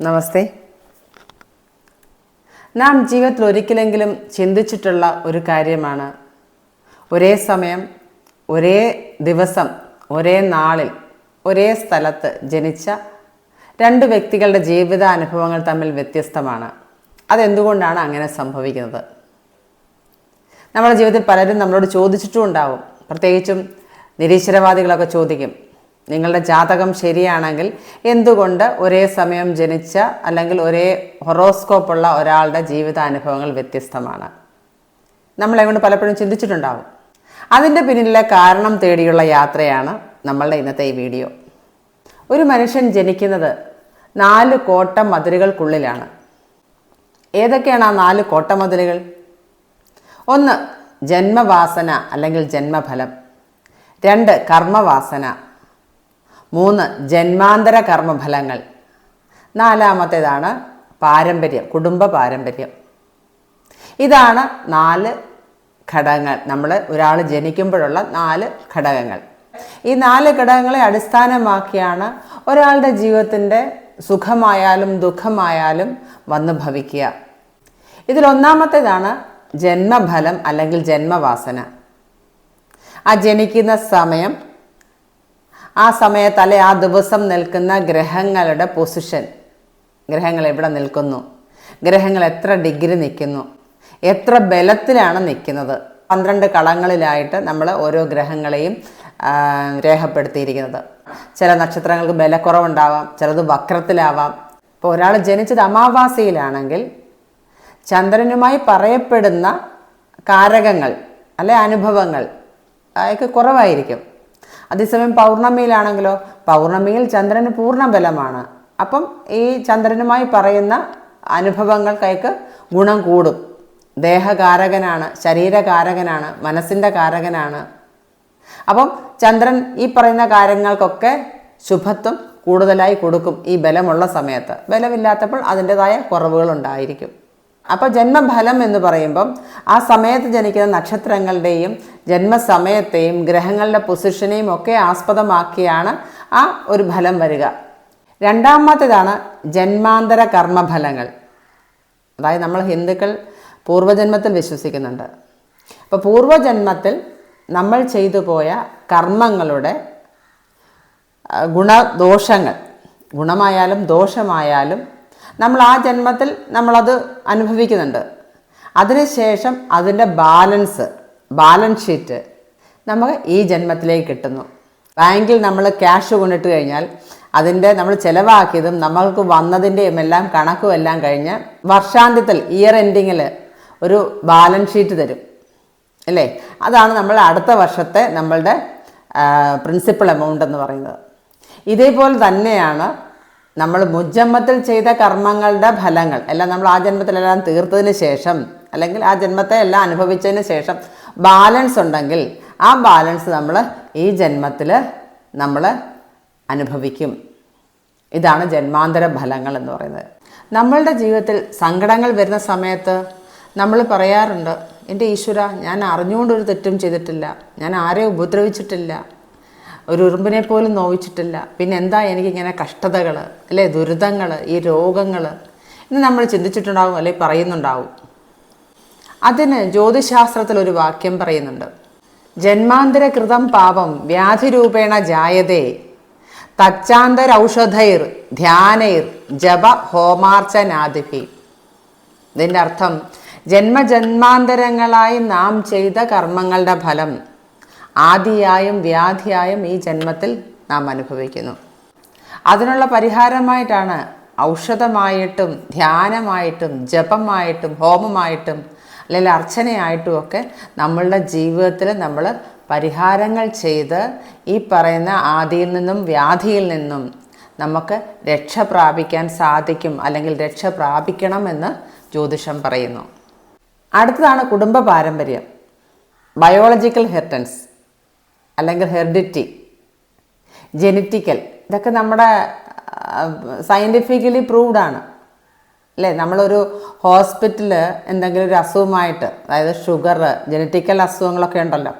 നമസ്തേ. നാം ജീവിതത്തിൽ ഒരിക്കലെങ്കിലും ചിന്തിച്ചിട്ടുള്ള ഒരു കാര്യമാണ്. ഒരേ സമയം ഒരേ ദിവസം ഒരേ നാളിൽ ഒരേ സ്ഥലത്ത് ജനിച്ച രണ്ട് വ്യക്തികളുടെ ജീവിതാനുഭവങ്ങൾ തമ്മിൽ വ്യത്യസ്തമാണ്. അതെന്തുകൊണ്ടാണ് അങ്ങനെ സംഭവിക്കുന്നത്? നമ്മുടെ ജീവിതത്തിൽ പലരും നമ്മളോട് ചോദിച്ചിട്ടും ഉണ്ടാവും. പ്രത്യേകിച്ചും നിരീശ്വരവാദികളൊക്കെ ചോദിക്കും. നിങ്ങളുടെ ജാതകം ശരിയാണെങ്കിൽ എന്തുകൊണ്ട് ഒരേ സമയം ജനിച്ച അല്ലെങ്കിൽ ഒരേ ഹൊറോസ്കോപ്പുള്ള ഒരാളുടെ ജീവിതാനുഭവങ്ങൾ വ്യത്യസ്തമാണ്? നമ്മളെ കൊണ്ട് പലപ്പോഴും ചിന്തിച്ചിട്ടുണ്ടാവും. അതിന്റെ പിന്നിലെ കാരണം തേടിയുള്ള യാത്രയാണ് നമ്മളുടെ ഇന്നത്തെ ഈ വീഡിയോ. ഒരു മനുഷ്യൻ ജനിക്കുന്നത് നാല് കോട്ട മതിലുകൾക്കുള്ളിലാണ് ഏതൊക്കെയാണ് ആ നാല് കോട്ടമതിലുകൾ? ഒന്ന് ജന്മവാസന അല്ലെങ്കിൽ ജന്മഫലം. രണ്ട് കർമ്മവാസന മൂന്ന് ജന്മാന്തര കർമ്മഫലങ്ങൾ. നാലാമത്തേതാണ് പാരമ്പര്യം കുടുംബ പാരമ്പര്യം. ഇതാണ് നാല് ഘടകങ്ങൾ. നമ്മൾ ഒരാൾ ജനിക്കുമ്പോഴുള്ള നാല് ഘടകങ്ങൾ. ഈ നാല് ഘടകങ്ങളെ അടിസ്ഥാനമാക്കിയാണ് ഒരാളുടെ ജീവിതത്തിന്റെ സുഖമായാലും ദുഃഖമായാലും വന്നു ഭവിക്കുക. ഇതിലൊന്നാമത്തേതാണ് ജന്മഫലം അല്ലെങ്കിൽ ജന്മവാസന. ആ ജനിക്കുന്ന സമയം ആ സമയത്ത് അല്ലെ ആ ദിവസം നിൽക്കുന്ന ഗ്രഹങ്ങളുടെ പൊസിഷൻ. ഗ്രഹങ്ങൾ എവിടെ നിൽക്കുന്നു? ഗ്രഹങ്ങൾ എത്ര ഡിഗ്രി നിൽക്കുന്നു? എത്ര ബലത്തിലാണ് നിൽക്കുന്നത്? പന്ത്രണ്ട് കളങ്ങളിലായിട്ട് നമ്മൾ ഓരോ ഗ്രഹങ്ങളെയും രേഖപ്പെടുത്തിയിരിക്കുന്നത്. ചില നക്ഷത്രങ്ങൾക്ക് ബലക്കുറവുണ്ടാവാം ചിലത് വക്രത്തിലാവാം. ഇപ്പോൾ ഒരാൾ ജനിച്ചത് അമാവാസിയിലാണെങ്കിൽ ചന്ദ്രനുമായി പറയപ്പെടുന്ന കാരകങ്ങൾ അല്ലെ അനുഭവങ്ങൾ അയാൾക്ക് കുറവായിരിക്കും. അതേസമയം പൗർണമിയിലാണെങ്കിലോ പൗർണമിയിൽ ചന്ദ്രന് പൂർണ ബലമാണ് അപ്പം ഈ ചന്ദ്രനുമായി പറയുന്ന അനുഭവങ്ങൾക്ക് അയാൾക്ക് ഗുണം കൂടും. ദേഹകാരകനാണ് ശരീരകാരകനാണ് മനസ്സിന്റെ കാരകനാണ്. അപ്പം ചന്ദ്രൻ ഈ പറയുന്ന കാര്യങ്ങൾക്കൊക്കെ ശുഭത്വം കൂടുതലായി കൊടുക്കും ഈ ബലമുള്ള സമയത്ത്. ബലമില്ലാത്തപ്പോൾ അതിന്റെതായ കുറവുകൾ ഉണ്ടായിരിക്കും അപ്പോൾ ജന്മഫലം എന്ന് പറയുമ്പം ആ സമയത്ത് ജനിക്കുന്ന നക്ഷത്രങ്ങളുടെയും ജന്മസമയത്തെയും ഗ്രഹങ്ങളുടെ പൊസിഷനെയും ഒക്കെ ആസ്പദമാക്കിയാണ് ആ ഒരു ഫലം വരിക. രണ്ടാമത്തേതാണ് ജന്മാന്തര കർമ്മഫലങ്ങൾ. അതായത് നമ്മൾ ഹിന്ദുക്കൾ പൂർവജന്മത്തിൽ വിശ്വസിക്കുന്നുണ്ട്. അപ്പോൾ പൂർവജന്മത്തിൽ നമ്മൾ ചെയ്തു പോയ കർമ്മങ്ങളുടെ ഗുണദോഷങ്ങൾ ഗുണമായാലും ദോഷമായാലും നമ്മൾ ആ ജന്മത്തിൽ നമ്മളത് അനുഭവിക്കുന്നുണ്ട്. അതിനുശേഷം അതിന്റെ ബാലൻസ് ബാലൻസ് ഷീറ്റ് നമുക്ക് ഈ ജന്മത്തിലേക്ക് കിട്ടുന്നു. ബാങ്കിൽ നമ്മൾ ക്യാഷ് കൊണ്ടിട്ട് കഴിഞ്ഞാൽ അതിന്റെ നമ്മൾ ചിലവാക്കിയതും നമ്മൾക്ക് വന്നതിന്റെയും എല്ലാം കണക്കും എല്ലാം കഴിഞ്ഞ് വർഷാന്ത്യത്തിൽ ഇയർ എൻഡിങ്ങിൽ ഒരു ബാലൻസ് ഷീറ്റ് തരും. അല്ലേ? അതാണ് നമ്മൾ അടുത്ത വർഷത്തെ നമ്മളുടെ പ്രിൻസിപ്പൾ എമൗണ്ട് എന്ന് പറയുന്നത്. ഇതേപോലെ തന്നെയാണ് നമ്മൾ മുജ്ജമ്മത്തിൽ ചെയ്ത കർമ്മങ്ങളുടെ ഫലങ്ങൾ എല്ലാം നമ്മൾ ആ ജന്മത്തിലെല്ലാം തീർത്തതിന് ശേഷം അല്ലെങ്കിൽ ആ ജന്മത്തെ എല്ലാം അനുഭവിച്ചതിന് ശേഷം ബാലൻസ് ഉണ്ടെങ്കിൽ ആ ബാലൻസ് നമ്മൾ ഈ ജന്മത്തിൽ നമ്മൾ അനുഭവിക്കും. ഇതാണ് ജന്മാന്തര ഫലങ്ങൾ എന്ന് പറയുന്നത്. നമ്മളുടെ ജീവിതത്തിൽ സങ്കടങ്ങൾ വരുന്ന സമയത്ത് നമ്മൾ പറയാറുണ്ട് എന്റെ ഈശ്വര ഞാൻ അറിഞ്ഞുകൊണ്ടൊരു തെറ്റും ചെയ്തിട്ടില്ല ഞാൻ ആരെയും ഉപദ്രവിച്ചിട്ടില്ല ഒരു ഉറുമ്പിനെ പോലും നോവിച്ചിട്ടില്ല. പിന്നെ എന്താ എനിക്കിങ്ങനെ കഷ്ടതകൾ അല്ലേ? ദുരിതങ്ങൾ ഈ രോഗങ്ങൾ എന്ന് നമ്മൾ ചിന്തിച്ചിട്ടുണ്ടാവും അല്ലെ? പറയുന്നുണ്ടാവും. അതിന് ജ്യോതിശാസ്ത്രത്തിൽ ഒരു വാക്യം പറയുന്നുണ്ട്. ജന്മാന്തരകൃതം പാപം വ്യാധിരൂപേണ ജായതേ. തച്ചാന്തരൗഷധൈർ ധ്യാനൈർ ജപ ഹോമാർച്ചനാദിഭി. ഇതിന്റെ അർത്ഥം ജന്മജന്മാന്തരങ്ങളായി നാം ചെയ്ത കർമ്മങ്ങളുടെ ഫലം ആദിയായും വ്യാധിയായും ഈ ജന്മത്തിൽ നാം അനുഭവിക്കുന്നു. അതിനുള്ള പരിഹാരമായിട്ടാണ് ഔഷധമായിട്ടും ധ്യാനമായിട്ടും ജപമായിട്ടും ഹോമമായിട്ടും അല്ലെങ്കിൽ അർച്ചനയായിട്ടും ഒക്കെ നമ്മളുടെ ജീവിതത്തിൽ നമ്മൾ പരിഹാരങ്ങൾ ചെയ്ത് ഈ പറയുന്ന ആദിയിൽ നിന്നും വ്യാധിയിൽ നിന്നും നമുക്ക് രക്ഷ പ്രാപിക്കാൻ സാധിക്കും അല്ലെങ്കിൽ രക്ഷ പ്രാപിക്കണമെന്ന് ജ്യോതിഷം പറയുന്നു. അടുത്തതാണ് കുടുംബ പാരമ്പര്യം. ബയോളജിക്കൽ ഹെറിറ്റൻസ് അല്ലെങ്കിൽ ഹെറിഡിറ്റി ജെനറ്റിക്കൽ ഇതൊക്കെ നമ്മുടെ സയന്റിഫിക്കലി പ്രൂവ്ഡ് ആണ്. അല്ലേ? നമ്മളൊരു ഹോസ്പിറ്റലിൽ എന്തെങ്കിലും ഒരു അസുഖമായിട്ട് അതായത് ഷുഗർ ജനറ്റിക്കൽ അസുഖങ്ങളൊക്കെ ഉണ്ടല്ലോ.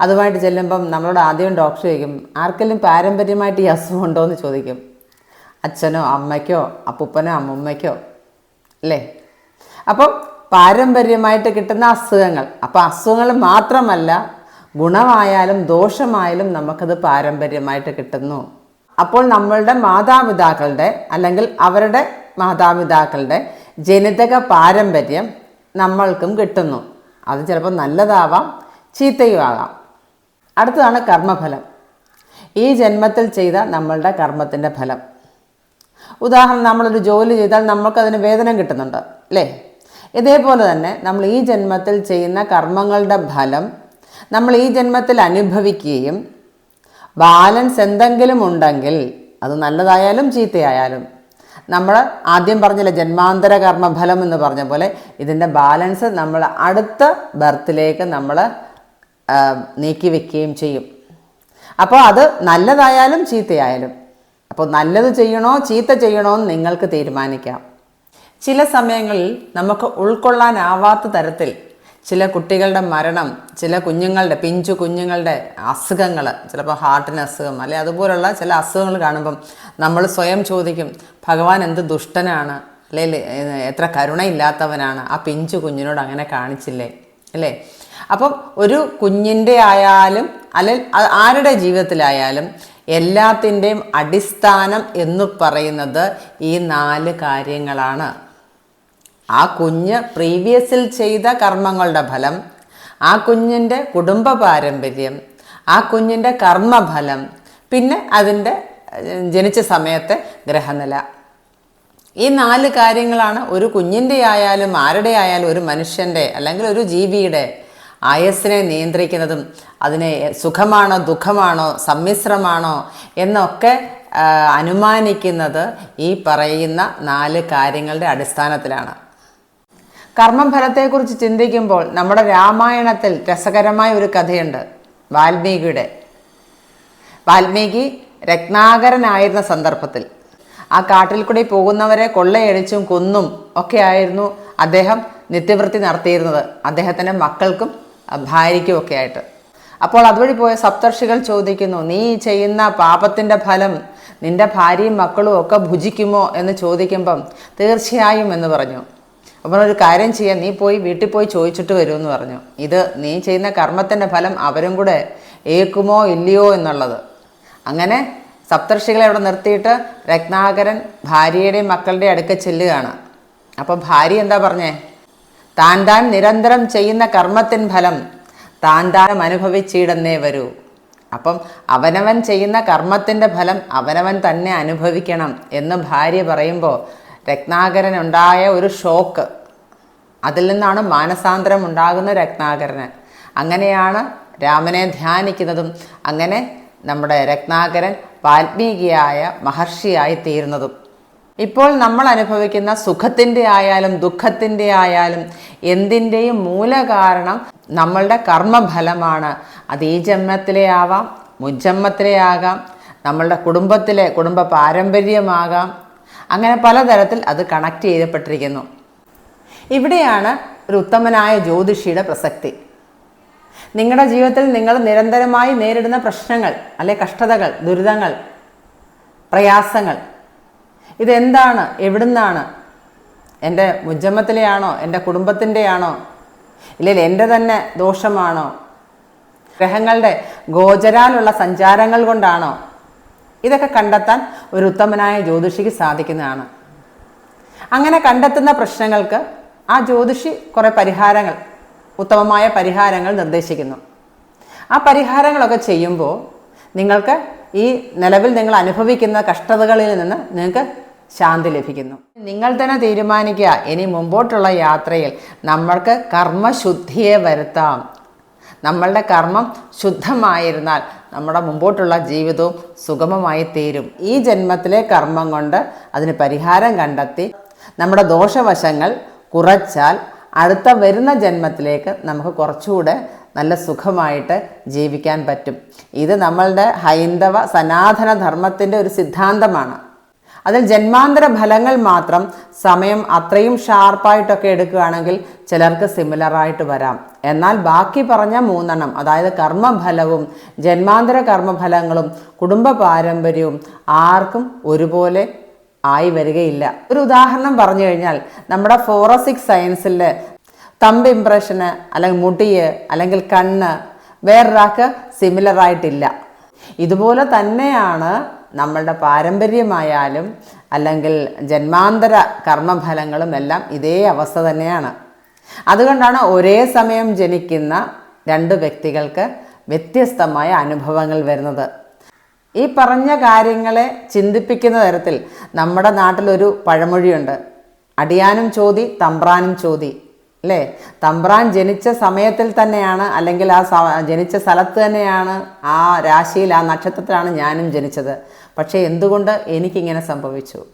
അതുമായിട്ട് ചെല്ലുമ്പം നമ്മളോട് ആദ്യം ഡോക്ടർ ചോദിക്കും ആർക്കെങ്കിലും പാരമ്പര്യമായിട്ട് ഈ അസുഖം ഉണ്ടോ? എന്ന് ചോദിക്കും. അച്ഛനോ അമ്മയ്ക്കോ അപ്പൂപ്പനോ അമ്മുമ്മയ്ക്കോ അല്ലേ? അപ്പം പാരമ്പര്യമായിട്ട് കിട്ടുന്ന അസുഖങ്ങൾ. അപ്പോൾ അസുഖങ്ങൾ മാത്രമല്ല ഗുണമായാലും ദോഷമായാലും നമുക്കത് പാരമ്പര്യമായിട്ട് കിട്ടുന്നു. അപ്പോൾ നമ്മളുടെ മാതാപിതാക്കളുടെ അല്ലെങ്കിൽ അവരുടെ മാതാപിതാക്കളുടെ ജനിതക പാരമ്പര്യം നമ്മൾക്കും കിട്ടുന്നു. അത് ചിലപ്പോൾ നല്ലതാവാം ചീത്തയും ആകാം. അടുത്തതാണ് കർമ്മഫലം. ഈ ജന്മത്തിൽ ചെയ്ത നമ്മളുടെ കർമ്മത്തിന്റെ ഫലം. ഉദാഹരണം നമ്മളൊരു ജോലി ചെയ്താൽ നമ്മൾക്കതിന് വേതനം കിട്ടുന്നുണ്ട് അല്ലേ? ഇതേപോലെ തന്നെ നമ്മൾ ഈ ജന്മത്തിൽ ചെയ്യുന്ന കർമ്മങ്ങളുടെ ഫലം നമ്മൾ ഈ ജന്മത്തിൽ അനുഭവിക്കുകയും ബാലൻസ് എന്തെങ്കിലും ഉണ്ടെങ്കിൽ അത് നല്ലതായാലും ചീത്തയായാലും നമ്മൾ ആദ്യം പറഞ്ഞില്ല ജന്മാന്തര കർമ്മഫലം എന്ന് പറഞ്ഞ പോലെ ഇതിന്റെ ബാലൻസ് നമ്മൾ അടുത്ത ബർത്തിലേക്ക് നമ്മൾ നീക്കി വെക്കുകയും ചെയ്യും. അപ്പോൾ അത് നല്ലതായാലും ചീത്തയായാലും അപ്പോൾ നല്ലത് ചെയ്യണോ ചീത്ത ചെയ്യണോ എന്ന് നിങ്ങൾക്ക് തീരുമാനിക്കാം. ചില സമയങ്ങളിൽ നമുക്ക് ഉൾക്കൊള്ളാനാവാത്ത തരത്തിൽ ചില കുട്ടികളുടെ മരണം ചില കുഞ്ഞുങ്ങളുടെ പിഞ്ചു കുഞ്ഞുങ്ങളുടെ അസുഖങ്ങൾ ചിലപ്പോൾ ഹാർട്ടിന് അസുഖം അല്ലെ അതുപോലുള്ള ചില അസുഖങ്ങൾ കാണുമ്പം നമ്മൾ സ്വയം ചോദിക്കും ഭഗവാൻ എന്ത് ദുഷ്ടനാണ്? അല്ലെങ്കിൽ എത്ര കരുണയില്ലാത്തവനാണ്? ആ പിഞ്ചു കുഞ്ഞിനോട് അങ്ങനെ കാണിച്ചില്ലേ? അല്ലേ? അപ്പം ഒരു കുഞ്ഞിന്റെ ആയാലും അല്ലെ ആരുടെ ജീവിതത്തിലായാലും എല്ലാത്തിന്റെയും അടിസ്ഥാനം എന്ന് പറയുന്നത് ഈ നാല് കാര്യങ്ങളാണ്. ആ കുഞ്ഞ് പ്രീവിയസിൽ ചെയ്ത കർമ്മങ്ങളുടെ ഫലം ആ കുഞ്ഞിന്റെ കുടുംബ പാരമ്പര്യം ആ കുഞ്ഞിന്റെ കർമ്മഫലം പിന്നെ അതിന്റെ ജനിച്ച സമയത്തെ ഗ്രഹനില. ഈ നാല് കാര്യങ്ങളാണ് ഒരു കുഞ്ഞിന്റെ ആയാലും ആരുടെ ആയാലും ഒരു മനുഷ്യന്റെ അല്ലെങ്കിൽ ഒരു ജീവിയുടെ ആയസ്സിനെ നിയന്ത്രിക്കുന്നതും അതിനെ സുഖമാണോ ദുഃഖമാണോ സമ്മിശ്രമാണോ എന്നൊക്കെ അനുമാനിക്കുന്നത് ഈ പറയുന്ന നാല് കാര്യങ്ങളുടെ അടിസ്ഥാനത്തിലാണ്. കർമ്മഫലത്തെക്കുറിച്ച് ചിന്തിക്കുമ്പോൾ നമ്മുടെ രാമായണത്തിൽ രസകരമായ ഒരു കഥയുണ്ട്. വാൽമീകിയുടെ. വാൽമീകി രത്നാകരനായിരുന്ന സന്ദർഭത്തിൽ. ആ കാട്ടിൽ കൂടി പോകുന്നവരെ കൊള്ളയടിച്ചും കൊന്നും ഒക്കെ ആയിരുന്നു അദ്ദേഹം നിത്യവൃത്തി നടത്തിയിരുന്നത്. അദ്ദേഹത്തിന്റെ മക്കൾക്കും ഭാര്യയ്ക്കും ഒക്കെ ആയിട്ട്. അപ്പോൾ അതുവഴി പോയ സപ്തർഷികൾ ചോദിക്കുന്നു നീ ചെയ്യുന്ന പാപത്തിന്റെ ഫലം നിന്റെ ഭാര്യയും മക്കളും ഒക്കെ ഭുജിക്കുമോ? എന്ന് ചോദിക്കുമ്പം തീർച്ചയായും എന്ന് പറഞ്ഞു. അപ്പോൾ ഒരു കാര്യം ചെയ്യാൻ നീ പോയി വീട്ടിൽ പോയി ചോദിച്ചിട്ട് വരുമെന്ന് പറഞ്ഞു. ഇത് നീ ചെയ്യുന്ന കർമ്മത്തിന്റെ ഫലം അവരും കൂടെ ഏക്കുമോ ഇല്ലയോ എന്നുള്ളത്. അങ്ങനെ സപ്തർഷികളെ അവിടെ നിർത്തിയിട്ട് രത്നാകരൻ ഭാര്യയുടെയും മക്കളുടെയും അടുക്ക ചെല്ലുകയാണ്. അപ്പോൾ ഭാര്യ എന്താ പറഞ്ഞേ? താൻ താൻ നിരന്തരം ചെയ്യുന്ന കർമ്മത്തിൻ ഫലം താൻ താനം അനുഭവിച്ചിടന്നേ വരൂ. അപ്പം അവനവൻ ചെയ്യുന്ന കർമ്മത്തിന്റെ ഫലം അവനവൻ തന്നെ അനുഭവിക്കണം എന്ന് ഭാര്യ പറയുമ്പോൾ രത്നാകരനുണ്ടായ ഒരു ഷോക്ക്. അതിൽ നിന്നാണ് മാനസാന്തരം ഉണ്ടാകുന്ന രത്നാകരന്. അങ്ങനെയാണ് രാമനെ ധ്യാനിക്കുന്നതും അങ്ങനെ നമ്മുടെ രത്നാകരൻ വാൽമീകിയായ മഹർഷിയായി തീരുന്നതും. ഇപ്പോൾ നമ്മൾ അനുഭവിക്കുന്ന സുഖത്തിന്റെ ആയാലും ദുഃഖത്തിന്റെ ആയാലും എന്തിന്റെയും മൂലകാരണം നമ്മളുടെ കർമ്മഫലമാണ്. അത് ഈ ജന്മത്തിലെ ആവാം മുജ്ജന്മത്തിലെ ആകാം നമ്മളുടെ കുടുംബത്തിലെ കുടുംബ പാരമ്പര്യമാകാം അങ്ങനെ പലതരത്തിൽ അത് കണക്ട് ചെയ്യപ്പെട്ടിരിക്കുന്നു. ഇവിടെയാണ് ഒരു ഉത്തമനായ ജ്യോതിഷിയുടെ പ്രസക്തി. നിങ്ങളുടെ ജീവിതത്തിൽ നിങ്ങൾ നിരന്തരമായി നേരിടുന്ന പ്രശ്നങ്ങൾ അല്ലെ കഷ്ടതകൾ ദുരിതങ്ങൾ പ്രയാസങ്ങൾ ഇതെന്താണ് എവിടുന്നാണ്? എന്റെ മുജ്ജമ്മത്തിലെയാണോ എന്റെ കുടുംബത്തിന്റെയാണോ? ഇല്ലെങ്കിൽ എന്റെ തന്നെ ദോഷമാണോ? ഗ്രഹങ്ങളുടെ ഗോചരാലുള്ള സഞ്ചാരങ്ങൾ കൊണ്ടാണോ? ഇതൊക്കെ കണ്ടെത്താൻ ഒരു ഉത്തമനായ ജ്യോതിഷിക്ക് സാധിക്കുന്നതാണ്. അങ്ങനെ കണ്ടെത്തുന്ന പ്രശ്നങ്ങൾക്ക് ആ ജ്യോതിഷി കുറേ പരിഹാരങ്ങൾ ഉത്തമമായ പരിഹാരങ്ങൾ നിർദ്ദേശിക്കുന്നു. ആ പരിഹാരങ്ങളൊക്കെ ചെയ്യുമ്പോൾ നിങ്ങൾക്ക് ഈ നിലവിൽ നിങ്ങൾ അനുഭവിക്കുന്ന കഷ്ടതകളിൽ നിന്ന് നിങ്ങൾക്ക് ശാന്തി ലഭിക്കുന്നു. നിങ്ങൾ തന്നെ തീരുമാനിക്കുക ഇനി മുമ്പോട്ടുള്ള യാത്രയിൽ നമ്മൾക്ക് കർമ്മശുദ്ധിയെ വരുത്താം. നമ്മളുടെ കർമ്മം ശുദ്ധമായിരുന്നാൽ നമ്മുടെ മുമ്പോട്ടുള്ള ജീവിതവും സുഗമമായി തീരും. ഈ ജന്മത്തിലെ കർമ്മം കൊണ്ട് അതിന് പരിഹാരം കണ്ടെത്തി നമ്മുടെ ദോഷവശങ്ങൾ കുറച്ചാൽ അടുത്ത വരുന്ന ജന്മത്തിലേക്ക് നമുക്ക് കുറച്ചുകൂടെ നല്ല സുഖമായിട്ട് ജീവിക്കാൻ പറ്റും. ഇത് നമ്മളുടെ ഹൈന്ദവ സനാതന ധർമ്മത്തിന്റെ ഒരു സിദ്ധാന്തമാണ്. അതിൽ ജന്മാന്തര ഫലങ്ങൾ മാത്രം സമയം അത്രയും ഷാർപ്പായിട്ടൊക്കെ എടുക്കുകയാണെങ്കിൽ ചിലർക്ക് സിമിലറായിട്ട് വരാം. എന്നാൽ ബാക്കി പറഞ്ഞ മൂന്നെണ്ണം അതായത് കർമ്മഫലവും ജന്മാന്തര കർമ്മഫലങ്ങളും കുടുംബ പാരമ്പര്യവും ആർക്കും ഒരുപോലെ ആയി വരികയില്ല. ഒരു ഉദാഹരണം പറഞ്ഞു കഴിഞ്ഞാൽ നമ്മുടെ ഫോറസിക് സയൻസിൽ തമ്പ് ഇംപ്രഷന് അല്ലെങ്കിൽ മുടിയ് അല്ലെങ്കിൽ കണ്ണ് വേറൊരാൾക്ക് സിമിലറായിട്ടില്ല ഇതുപോലെ തന്നെയാണ് നമ്മളുടെ പാരമ്പര്യമായാലും അല്ലെങ്കിൽ ജന്മാന്തര കർമ്മഫലങ്ങളും എല്ലാം ഇതേ അവസ്ഥ തന്നെയാണ്. അതുകൊണ്ടാണ് ഒരേ സമയം ജനിക്കുന്ന രണ്ട് വ്യക്തികൾക്ക് വ്യത്യസ്തമായ അനുഭവങ്ങൾ വരുന്നത്. ഈ പറഞ്ഞ കാര്യങ്ങളെ ചിന്തിപ്പിക്കുന്ന തരത്തിൽ നമ്മുടെ നാട്ടിലൊരു പഴമൊഴിയുണ്ട്. അടിയാനും ചോതി തമ്പ്രാനും ചോതി അല്ലേ? തമ്പ്രാൻ ജനിച്ച സമയത്തിൽ തന്നെയാണ് അല്ലെങ്കിൽ ആ ജനിച്ച സ്ഥലത്ത് തന്നെയാണ് ആ രാശിയിൽ ആ നക്ഷത്രത്തിലാണ് ഞാനും ജനിച്ചത്. പക്ഷേ എന്തുകൊണ്ട് എനിക്കിങ്ങനെ സംഭവിച്ചു?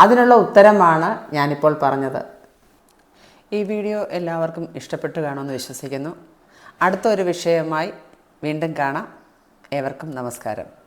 അതിനുള്ള ഉത്തരമാണ് ഞാനിപ്പോൾ പറഞ്ഞത്. ഈ വീഡിയോ എല്ലാവർക്കും ഇഷ്ടപ്പെട്ടു കാണുമെന്ന് വിശ്വസിക്കുന്നു. അടുത്ത ഒരു വിഷയമായി വീണ്ടും കാണാം. ഏവർക്കും നമസ്കാരം.